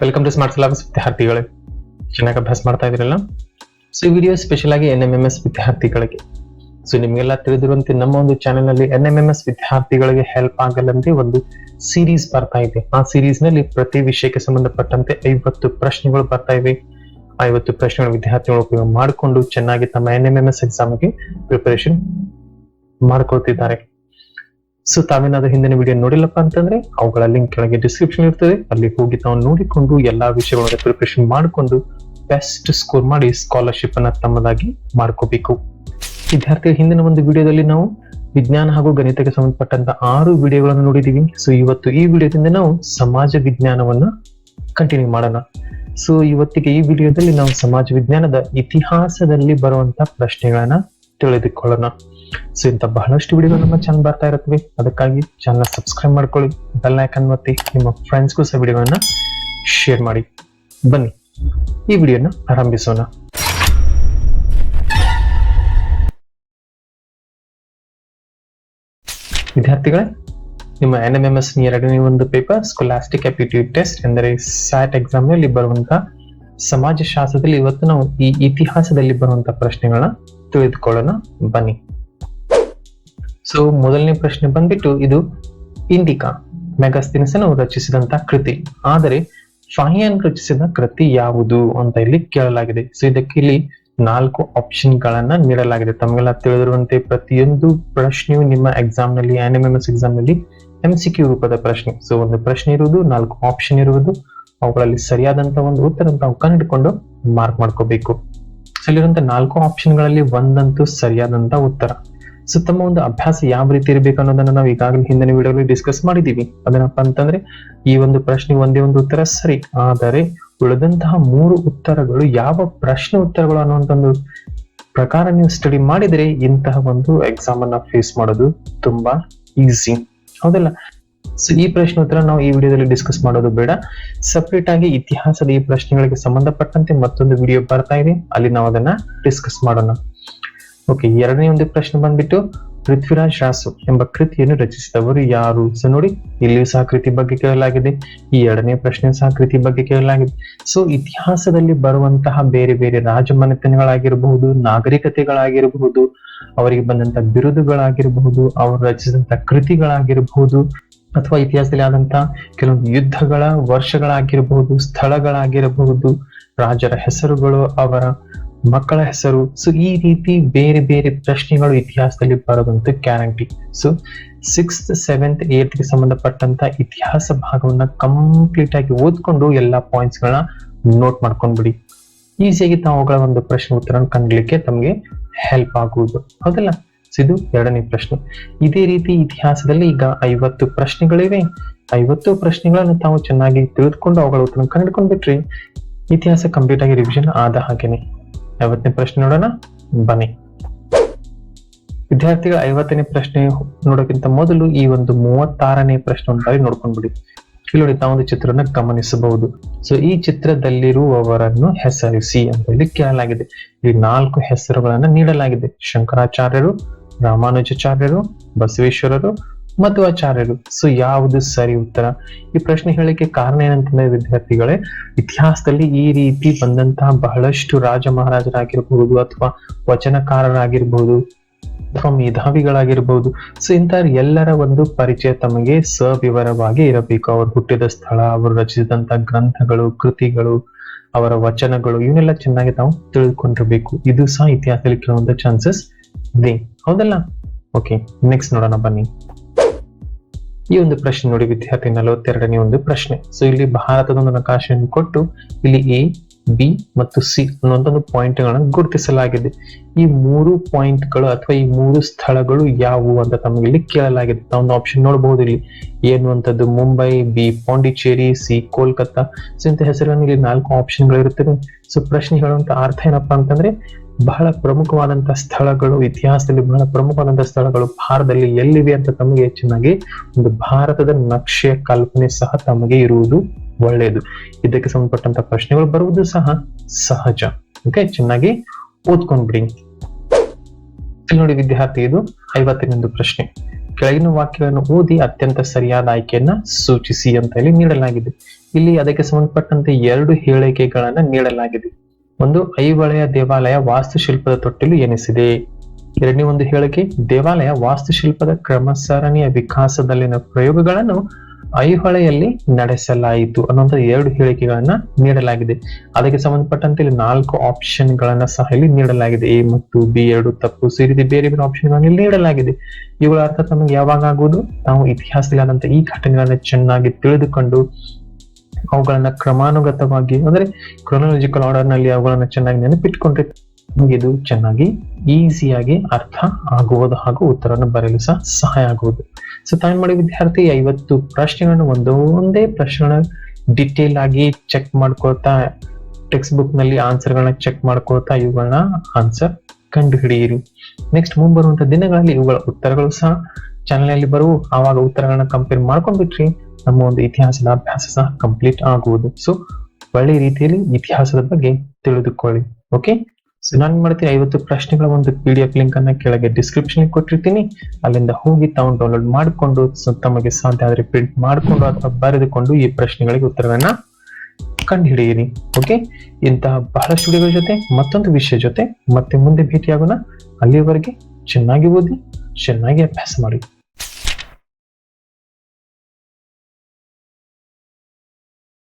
Welcome to smart syllabus ವಿದ್ಯಾರ್ಥಿಗಳೇ. ಚೆನ್ನಾಗಿ ಅಭ್ಯಾಸ ಮಾಡ್ತಾ ಇದ್ರಲ್ಲ ಸೊ ಈ ವಿಡಿಯೋ ಸ್ಪೆಷಲ್ ಆಗಿ ಎನ್ ಎಂ ಎಂ ಎಸ್ ವಿದ್ಯಾರ್ಥಿಗಳಿಗೆ. ಸೊ ನಿಮಗೆಲ್ಲ ತಿಳಿದಿರುವಂತೆ ನಮ್ಮ ಒಂದು ಚಾನೆಲ್ನಲ್ಲಿ ಎನ್ ಎಂ ಎಂ ಎಸ್ ವಿದ್ಯಾರ್ಥಿಗಳಿಗೆ ಹೆಲ್ಪ್ ಆಗಲ್ಲಂತೆ ಒಂದು ಸೀರೀಸ್ ಬರ್ತಾ ಇದೆ. ಆ ಸೀರೀಸ್ನಲ್ಲಿ ಪ್ರತಿ ವಿಷಯಕ್ಕೆ ಸಂಬಂಧಪಟ್ಟಂತೆ ಐವತ್ತು ಪ್ರಶ್ನೆಗಳು ಬರ್ತಾ ಇವೆ. ಐವತ್ತು ಪ್ರಶ್ನೆಗಳು ವಿದ್ಯಾರ್ಥಿಗಳು ಉಪಯೋಗ ಮಾಡಿಕೊಂಡು ಚೆನ್ನಾಗಿ ತಮ್ಮ ಎನ್ ಎಂ ಎಂ ಎಸ್ ಎಕ್ಸಾಮ್ಗೆ ಪ್ರಿಪರೇಷನ್ ಮಾಡ್ಕೊಳ್ತಿದ್ದಾರೆ. ಸೊ ತಾವೇನಾದ್ರೂ ಹಿಂದಿನ ವಿಡಿಯೋ ನೋಡಿಲ್ಲಪ್ಪ ಅಂತಂದ್ರೆ, ಅವುಗಳ ಲಿಂಕ್ ಕೆಳಗೆ ಡಿಸ್ಕ್ರಿಪ್ಷನ್ ಇರ್ತದೆ. ಅಲ್ಲಿ ಹೋಗಿ ತಾವು ನೋಡಿಕೊಂಡು ಎಲ್ಲಾ ವಿಷಯಗಳ ಪ್ರಿಪರೇಷನ್ ಮಾಡಿಕೊಂಡು ಬೆಸ್ಟ್ ಸ್ಕೋರ್ ಮಾಡಿ ಸ್ಕಾಲರ್ಶಿಪ್ ಅನ್ನ ತಮ್ಮದಾಗಿ ಮಾಡ್ಕೋಬೇಕು. ವಿದ್ಯಾರ್ಥಿಗಳ ಹಿಂದಿನ ಒಂದು ವಿಡಿಯೋದಲ್ಲಿ ನಾವು ವಿಜ್ಞಾನ ಹಾಗೂ ಗಣಿತಕ್ಕೆ ಸಂಬಂಧಪಟ್ಟಂತ ಆರು ವಿಡಿಯೋಗಳನ್ನು ನೋಡಿದೀವಿ. ಸೊ ಇವತ್ತು ಈ ವಿಡಿಯೋದಿಂದ ನಾವು ಸಮಾಜ ವಿಜ್ಞಾನವನ್ನ ಕಂಟಿನ್ಯೂ ಮಾಡೋಣ. ಸೊ ಇವತ್ತಿಗೆ ಈ ವಿಡಿಯೋದಲ್ಲಿ ನಾವು ಸಮಾಜ ವಿಜ್ಞಾನದ ಇತಿಹಾಸದಲ್ಲಿ ಬರುವಂತ ಪ್ರಶ್ನೆಗಳನ್ನ ತಿಳಿದುಕೊಳ್ಳೋಣ. ಸೊ ಇಂಥ ಬಹಳಷ್ಟು ವಿಡಿಯೋ ನಮ್ಮ ಚಾನಲ್ ಬರ್ತಾ ಇರುತ್ತವೆ. ಅದಕ್ಕಾಗಿ ಚಾನಲ್ ಸಬ್ಸ್ಕ್ರೈಬ್ ಮಾಡ್ಕೊಳ್ಳಿ. ಬೆಲ್ ಐಕನ್ ಒತ್ತಿ ನಿಮ್ಮ ಫ್ರೆಂಡ್ಸ್ಗೂ ಸಹ ವಿಡಿಯೋಗಳನ್ನ ಶೇರ್ ಮಾಡಿ. ಬನ್ನಿ, ಈ ವಿಡಿಯೋನ ಆರಂಭಿಸೋಣ ವಿದ್ಯಾರ್ಥಿಗಳೇ, ನಿಮ್ಮ ಎನ್ ಎಂ ಎಂ ಎಸ್ ಎರಡನೇ ಒಂದು ಪೇಪರ್ ಸ್ಕೊಲಾಸ್ಟಿಕ್ ಅಪ್ಟಿಟ್ಯೂಡ್ ಟೆಸ್ಟ್ ಎಂದರೆ ಸ್ಯಾಟ್ ಎಕ್ಸಾಮ್ನಲ್ಲಿ ಬರುವಂತಹ ಸಮಾಜಶಾಸ್ತ್ರದಲ್ಲಿ ಇವತ್ತು ನಾವು ಈ ಇತಿಹಾಸದಲ್ಲಿ ಬರುವಂತಹ ಪ್ರಶ್ನೆಗಳನ್ನ ತಿಳಿದುಕೊಳ್ಳೋಣ. ಬನ್ನಿ. ಸೊ ಮೊದಲನೇ ಪ್ರಶ್ನೆ ಬಂದ್ಬಿಟ್ಟು ಇದು ಇಂಡಿಕಾ ಮೆಗಾಸ್ತಿನಸನ್ ರಚಿಸಿದಂತಹ ರಚಿಸಿದಂತ ಕೃತಿ. ಆದರೆ ಫಾಹಿಯನ್ ರಚಿಸಿದ ಕೃತಿ ಯಾವುದು ಅಂತ ಇಲ್ಲಿ ಕೇಳಲಾಗಿದೆ. ಸೊ ಇದಕ್ಕೆ ಇಲ್ಲಿ ನಾಲ್ಕು ಆಪ್ಷನ್ ಗಳನ್ನ ನೀಡಲಾಗಿದೆ. ತಮಗೆಲ್ಲ ತಿಳಿದಿರುವಂತೆ ಪ್ರತಿಯೊಂದು ಪ್ರಶ್ನೆಯು ನಿಮ್ಮ ಎಕ್ಸಾಮ್ನಲ್ಲಿ ಎನ್ ಎಕ್ಸಾಮ್ನಲ್ಲಿ ಎಂ ಸಿ ಕ್ಯೂ ರೂಪದ ಪ್ರಶ್ನೆ. ಸೊ ಒಂದು ಪ್ರಶ್ನೆ ಇರುವುದು, ನಾಲ್ಕು ಆಪ್ಷನ್ ಇರುವುದು. ಅವುಗಳಲ್ಲಿ ಸರಿಯಾದಂತಹ ಒಂದು ಉತ್ತರ ನಾವು ಕಂಡುಕೊಂಡು ಮಾರ್ಕ್ ಮಾಡ್ಕೋಬೇಕು. ಸೊ ನಾಲ್ಕು ಆಪ್ಷನ್ಗಳಲ್ಲಿ ಒಂದಂತೂ ಸರಿಯಾದಂತ ಉತ್ತರ. ಸೊ ಒಂದು ಅಭ್ಯಾಸ ಯಾವ ರೀತಿ ಇರಬೇಕು ಅನ್ನೋದನ್ನ ನಾವು ಈಗಾಗಲೇ ಹಿಂದಿನ ವಿಡಿಯೋಗಳಲ್ಲಿ ಡಿಸ್ಕಸ್ ಮಾಡಿದೀವಿ. ಅದೇನಪ್ಪ ಅಂತಂದ್ರೆ, ಈ ಒಂದು ಪ್ರಶ್ನೆ ಒಂದೇ ಒಂದು ಉತ್ತರ ಸರಿ. ಆದರೆ, ಉಳಿದಂತಹ ಮೂರು ಉತ್ತರಗಳು ಯಾವ ಪ್ರಶ್ನೆ ಉತ್ತರಗಳು ಅನ್ನುವಂತ ಒಂದು ಪ್ರಕಾರ ನೀವು ಸ್ಟಡಿ ಮಾಡಿದ್ರೆ ಇಂತಹ ಒಂದು ಎಕ್ಸಾಮ್ ಅನ್ನ ಫೇಸ್ ಮಾಡೋದು ತುಂಬಾ ಈಸಿ ಹೌದಲ್ಲ? ಸೊ ಈ ಪ್ರಶ್ನೆ ಉತ್ತರ ನಾವು ಈ ವಿಡಿಯೋದಲ್ಲಿ ಡಿಸ್ಕಸ್ ಮಾಡೋದು ಬೇಡ. ಸಪ್ರೇಟ್ ಆಗಿ ಇತಿಹಾಸದ ಈ ಪ್ರಶ್ನೆಗಳಿಗೆ ಸಂಬಂಧಪಟ್ಟಂತೆ ಮತ್ತೊಂದು ವಿಡಿಯೋ ಬರ್ತಾ ಇದೆ. ಅಲ್ಲಿ ನಾವು ಅದನ್ನ ಡಿಸ್ಕಸ್ ಮಾಡೋಣ. ಓಕೆ ಎರಡನೇ ಒಂದು ಪ್ರಶ್ನೆ ಬಂದ್ಬಿಟ್ಟು, ಪೃಥ್ವಿರಾಜ್ ರಾಸು ಎಂಬ ಕೃತಿಯನ್ನು ರಚಿಸಿದವರು ಯಾರು? ಸೊ ನೋಡಿ, ಇಲ್ಲಿಯೂ ಸಹ ಕೃತಿ ಬಗ್ಗೆ ಕೇಳಲಾಗಿದೆ. ಈ ಎರಡನೇ ಪ್ರಶ್ನೆ ಸಹ ಕೃತಿ ಬಗ್ಗೆ ಕೇಳಲಾಗಿದೆ. ಸೊ ಇತಿಹಾಸದಲ್ಲಿ ಬರುವಂತಹ ಬೇರೆ ಬೇರೆ ರಾಜಮನೆತನಗಳಾಗಿರಬಹುದು, ನಾಗರಿಕತೆಗಳಾಗಿರಬಹುದು, ಅವರಿಗೆ ಬಂದಂತ ಬಿರುದುಗಳಾಗಿರಬಹುದು, ಅವರು ರಚಿಸಿದಂತ ಕೃತಿಗಳಾಗಿರಬಹುದು ಅಥವಾ ಇತಿಹಾಸದಲ್ಲಿ ಆದಂತಹ ಕೆಲವೊಂದು ಯುದ್ಧಗಳ ವರ್ಷಗಳಾಗಿರಬಹುದು ಸ್ಥಳಗಳಾಗಿರಬಹುದು ರಾಜರ ಹೆಸರುಗಳು, ಅವರ ಮಕ್ಕಳ ಹೆಸರು. ಸೊ ಈ ರೀತಿ ಬೇರೆ ಬೇರೆ ಪ್ರಶ್ನೆಗಳು ಇತಿಹಾಸದಲ್ಲಿ ಬರೋದಂತೂ ಗ್ಯಾರಂಟಿ ಸೊ ಸಿಕ್ಸ್ತ್ ಸೆವೆಂತ್ ಏತ್ಗೆ ಸಂಬಂಧಪಟ್ಟಂತ ಇತಿಹಾಸ ಭಾಗವನ್ನ ಕಂಪ್ಲೀಟ್ ಆಗಿ ಓದ್ಕೊಂಡು ಎಲ್ಲಾ ಪಾಯಿಂಟ್ಸ್ ಗಳನ್ನ ನೋಟ್ ಮಾಡ್ಕೊಂಡ್ಬಿಡಿ. ಈಸಿಯಾಗಿ ತಾವುಗಳ ಒಂದು ಪ್ರಶ್ನೆ ಉತ್ತರ ಕಂಡ್ಲಿಕ್ಕೆ ತಮಗೆ ಹೆಲ್ಪ್ ಆಗುವುದು. ಹೌದಲ್ಲ? ಇದು ಎರಡನೇ ಪ್ರಶ್ನೆ. ಇದೇ ರೀತಿ ಇತಿಹಾಸದಲ್ಲಿ ಈಗ ಐವತ್ತು ಪ್ರಶ್ನೆಗಳಿವೆ. ಐವತ್ತು ಪ್ರಶ್ನೆಗಳನ್ನು ತಾವು ಚೆನ್ನಾಗಿ ತಿಳಿದುಕೊಂಡು ಅವುಗಳ ಉತ್ತರ ಕಂಡುಕೊಂಡು ಬಿಟ್ರಿ, ಇತಿಹಾಸ ಕಂಪ್ಲೀಟ್ ಆಗಿ ರಿವಿಷನ್ ಆದ ಹಾಗೇನೆ. ಐವತ್ತನೇ ಪ್ರಶ್ನೆ ನೋಡೋಣ, ಬನ್ನಿ. ವಿದ್ಯಾರ್ಥಿಗಳ ಐವತ್ತನೇ ಪ್ರಶ್ನೆ ನೋಡೋಕ್ಕಿಂತ ಮೊದಲು ಈ ಒಂದು ಮೂವತ್ತಾರನೇ ಪ್ರಶ್ನೆ ಒಂದಾಗಿ ನೋಡ್ಕೊಂಡ್ಬಿಡಿ ಇಲ್ಲಿ ನೋಡಿ ಒಂದು ಚಿತ್ರನ ಗಮನಿಸಬಹುದು. ಸೊ ಈ ಚಿತ್ರದಲ್ಲಿರುವವರನ್ನು ಹೆಸರಿಸಿ ಅಂತ ಹೇಳಿ ಕೇಳಲಾಗಿದೆ. ಈ ನಾಲ್ಕು ಹೆಸರುಗಳನ್ನ ನೀಡಲಾಗಿದೆ. ಶಂಕರಾಚಾರ್ಯರು ರಾಮಾನುಜಾಚಾರ್ಯರು, ಬಸವೇಶ್ವರರು ಮಧ್ವಾಚಾರ್ಯರು ಸೊ ಯಾವುದು ಸರಿ ಉತ್ತರ? ಈ ಪ್ರಶ್ನೆ ಹೇಳಲಿಕ್ಕೆ ಕಾರಣ ಏನಂತಂದ್ರೆ, ವಿದ್ಯಾರ್ಥಿಗಳೇ, ಇತಿಹಾಸದಲ್ಲಿ ಈ ರೀತಿ ಬಂದಂತಹ ಬಹಳಷ್ಟು ರಾಜ ಮಹಾರಾಜರಾಗಿರಬಹುದು ಅಥವಾ ವಚನಕಾರರಾಗಿರ್ಬಹುದು ಅಥವಾ ಮೇಧಾವಿಗಳಾಗಿರ್ಬಹುದು. ಸೊ ಇಂಥ ಎಲ್ಲರ ಒಂದು ಪರಿಚಯ ತಮಗೆ ಸವಿವರವಾಗಿ ಇರಬೇಕು. ಅವರು ಹುಟ್ಟಿದ ಸ್ಥಳ, ಅವರು ರಚಿಸಿದಂತ ಗ್ರಂಥಗಳು, ಕೃತಿಗಳು, ಅವರ ವಚನಗಳು, ಇವನ್ನೆಲ್ಲ ಚೆನ್ನಾಗಿ ತಾವು ತಿಳಿದುಕೊಂಡಿರ್ಬೇಕು. ಇದು ಸಹ ಇತಿಹಾಸದಲ್ಲಿ ಕೆಲವೊಂದು ಚಾನ್ಸಸ್ ಇದೆ. ಹೌದಲ್ಲ? ಓಕೆ ನೆಕ್ಸ್ಟ್ ನೋಡೋಣ ಬನ್ನಿ. ಈ ಒಂದು ಪ್ರಶ್ನೆ ನೋಡಿ ವಿದ್ಯಾರ್ಥಿ ನಲವತ್ತೆರಡನೇ ಒಂದು ಪ್ರಶ್ನೆ. ಸೊ ಇಲ್ಲಿ ಭಾರತದ ಒಂದು ನಕಾಶೆಯನ್ನು ಕೊಟ್ಟು ಇಲ್ಲಿ ಎ ಬಿ ಮತ್ತು ಸಿ ಅನ್ನುವಂತ ಒಂದು ಪಾಯಿಂಟ್ಗಳನ್ನು ಗುರುತಿಸಲಾಗಿದೆ. ಈ ಮೂರು ಪಾಯಿಂಟ್ಗಳು ಅಥವಾ ಈ ಮೂರು ಸ್ಥಳಗಳು ಯಾವುವು ಅಂತ ತಮಗೆ ಇಲ್ಲಿ ಕೇಳಲಾಗಿದೆ. ಒಂದು ಆಪ್ಷನ್ ನೋಡಬಹುದು ಇಲ್ಲಿ. ಅಂತದ್ದು Mumbai B Pondicherry C Kolkata. So ಇಂಥ ಹೆಸರನ್ನು ಇಲ್ಲಿ ನಾಲ್ಕು ಆಪ್ಷನ್ಗಳು ಇರುತ್ತವೆ ಸೊ ಪ್ರಶ್ನೆ ಹೇಳುವಂತ ಅರ್ಥ ಏನಪ್ಪಾ ಅಂತಂದ್ರೆ ಬಹಳ ಪ್ರಮುಖವಾದಂತಹ ಸ್ಥಳಗಳು, ಇತಿಹಾಸದಲ್ಲಿ ಬಹಳ ಪ್ರಮುಖವಾದಂತಹ ಸ್ಥಳಗಳು ಭಾರತದಲ್ಲಿ ಎಲ್ಲಿವೆ ಅಂತ ತಮಗೆ ಚೆನ್ನಾಗಿ ಒಂದು ಭಾರತದ ನಕ್ಷೆಯ ಕಲ್ಪನೆ ಸಹ ತಮಗೆ ಇರುವುದು ಒಳ್ಳೆಯದು. ಇದಕ್ಕೆ ಸಂಬಂಧಪಟ್ಟಂತ ಪ್ರಶ್ನೆಗಳು ಬರುವುದು ಸಹ ಸಹಜ. ಓಕೆ ಚೆನ್ನಾಗಿ ಓದ್ಕೊಂಡ್ಬಿಡಿ. ನೋಡಿ ವಿದ್ಯಾರ್ಥಿ, ಇದು ಐವತ್ತನೇ ಪ್ರಶ್ನೆ. ಕೆಳಗಿನ ವಾಕ್ಯವನ್ನು ಓದಿ ಅತ್ಯಂತ ಸರಿಯಾದ ಆಯ್ಕೆಯನ್ನ ಸೂಚಿಸಿ ಅಂತ ಹೇಳಿ ನೀಡಲಾಗಿದೆ. ಇಲ್ಲಿ ಅದಕ್ಕೆ ಸಂಬಂಧಪಟ್ಟಂತೆ ಎರಡು ಹೇಳಿಕೆಗಳನ್ನ ನೀಡಲಾಗಿದೆ. ಒಂದು ಐಹೊಳೆಯ ದೇವಾಲಯ ವಾಸ್ತುಶಿಲ್ಪದ ತೊಟ್ಟಿಲು ಎನಿಸಿದೆ. ಎರಡನೇ ಒಂದು ಹೇಳಿಕೆ, ದೇವಾಲಯ ವಾಸ್ತುಶಿಲ್ಪದ ಕ್ರಮಸರಣಿಯ ವಿಕಾಸದಲ್ಲಿನ ಪ್ರಯೋಗಗಳನ್ನು ಐಹೊಳೆಯಲ್ಲಿ ನಡೆಸಲಾಯಿತು ಅನ್ನುವಂಥ ಎರಡು ಹೇಳಿಕೆಗಳನ್ನ ನೀಡಲಾಗಿದೆ. ಅದಕ್ಕೆ ಸಂಬಂಧಪಟ್ಟಂತೆ ಇಲ್ಲಿ ನಾಲ್ಕು ಆಪ್ಷನ್ ಗಳನ್ನ ಸಹ ಇಲ್ಲಿ ನೀಡಲಾಗಿದೆ. ಎ ಮತ್ತು ಬಿ ಎರಡು ತಪ್ಪು ಸೇರಿದೆ, ಬೇರೆ ಬೇರೆ ಆಪ್ಷನ್ ಗಳನ್ನ ನೀಡಲಾಗಿದೆ. ಇವುಗಳ ಅರ್ಥ ತಮಗೆ ಯಾವಾಗ ಆಗುವುದು? ನಾವು ಇತಿಹಾಸದಲ್ಲಿ ಆದಂತಹ ಈ ಘಟನೆಗಳನ್ನ ಚೆನ್ನಾಗಿ ತಿಳಿದುಕೊಂಡು ಅವುಗಳನ್ನ ಕ್ರಮಾನುಗತವಾಗಿ, ಅಂದ್ರೆ ಕ್ರೊನಾಲಜಿಕಲ್ ಆರ್ಡರ್ನಲ್ಲಿ ಅವುಗಳನ್ನ ಚೆನ್ನಾಗಿ ನೆನಪಿಟ್ಕೊಂಡ್ರೆ ಇದು ಚೆನ್ನಾಗಿ ಈಸಿಯಾಗಿ ಅರ್ಥ ಆಗುವುದು ಹಾಗೂ ಉತ್ತರವನ್ನು ಬರೆಯಲು ಸಹ ಸಹಾಯ ಆಗುವುದು. ಸೊ ತಾನು ಮಾಡಿ ವಿದ್ಯಾರ್ಥಿ ಐವತ್ತು ಪ್ರಶ್ನೆಗಳನ್ನು ಒಂದೊಂದೇ ಪ್ರಶ್ನೆಗಳ ಡಿಟೇಲ್ ಆಗಿ ಚೆಕ್ ಮಾಡ್ಕೊಳ್ತಾ ಟೆಕ್ಸ್ಟ್ ಬುಕ್ನಲ್ಲಿ ಆನ್ಸರ್ ಗಳನ್ನ ಚೆಕ್ ಮಾಡ್ಕೊಳ್ತಾ ಇವುಗಳನ್ನ ಆನ್ಸರ್ ಕಂಡುಹಿಡಿಯಿರಿ. ನೆಕ್ಸ್ಟ್ ಮುಂಬರುವಂತ ದಿನಗಳಲ್ಲಿ ಇವುಗಳ ಉತ್ತರಗಳು ಸಹ ಚಾನೆಲ್ನಲ್ಲಿ ಬರುವ ಆವಾಗ ಉತ್ತರಗಳನ್ನ ಕಂಪೇರ್ ಮಾಡ್ಕೊಂಡ್ಬಿಟ್ರಿ, ನಮ್ಮ ಒಂದು ಇತಿಹಾಸದ ಅಭ್ಯಾಸ ಸಹ ಕಂಪ್ಲೀಟ್ ಆಗುವುದು. ಸೊ ಒಳ್ಳೆ ರೀತಿಯಲ್ಲಿ ಇತಿಹಾಸದ ಬಗ್ಗೆ ತಿಳಿದುಕೊಳ್ಳಿ. ಓಕೆ ಸೊ ನಾನು ಮಾಡ್ತೀನಿ ಐವತ್ತು ಪ್ರಶ್ನೆಗಳ ಒಂದು ಪಿ ಡಿ ಎಫ್ ಲಿಂಕ್ ಅನ್ನ ಕೆಳಗೆ ಡಿಸ್ಕ್ರಿಪ್ಷನ್ ಕೊಟ್ಟಿರ್ತೀನಿ. ಅಲ್ಲಿಂದ ಹೋಗಿ ತಾವು ಡೌನ್ಲೋಡ್ ಮಾಡಿಕೊಂಡು ತಮಗೆ ಸಾಧ್ಯ ಆದ್ರೆ ಪ್ರಿಂಟ್ ಮಾಡಿಕೊಂಡು ಅಥವಾ ಬರೆದುಕೊಂಡು ಈ ಪ್ರಶ್ನೆಗಳಿಗೆ ಉತ್ತರಗಳನ್ನ ಕಂಡುಹಿಡಿಯಿರಿ. ಓಕೆ ಇಂತಹ ಬಹಳಷ್ಟು ವಿಡಿಯೋಗಳ ಜೊತೆ, ಮತ್ತೊಂದು ವಿಷಯ ಜೊತೆ ಮತ್ತೆ ಮುಂದೆ ಭೇಟಿಯಾಗೋಣ. ಅಲ್ಲಿಯವರೆಗೆ ಚೆನ್ನಾಗಿ ಓದಿ, ಚೆನ್ನಾಗಿ ಅಭ್ಯಾಸ ಮಾಡಿ.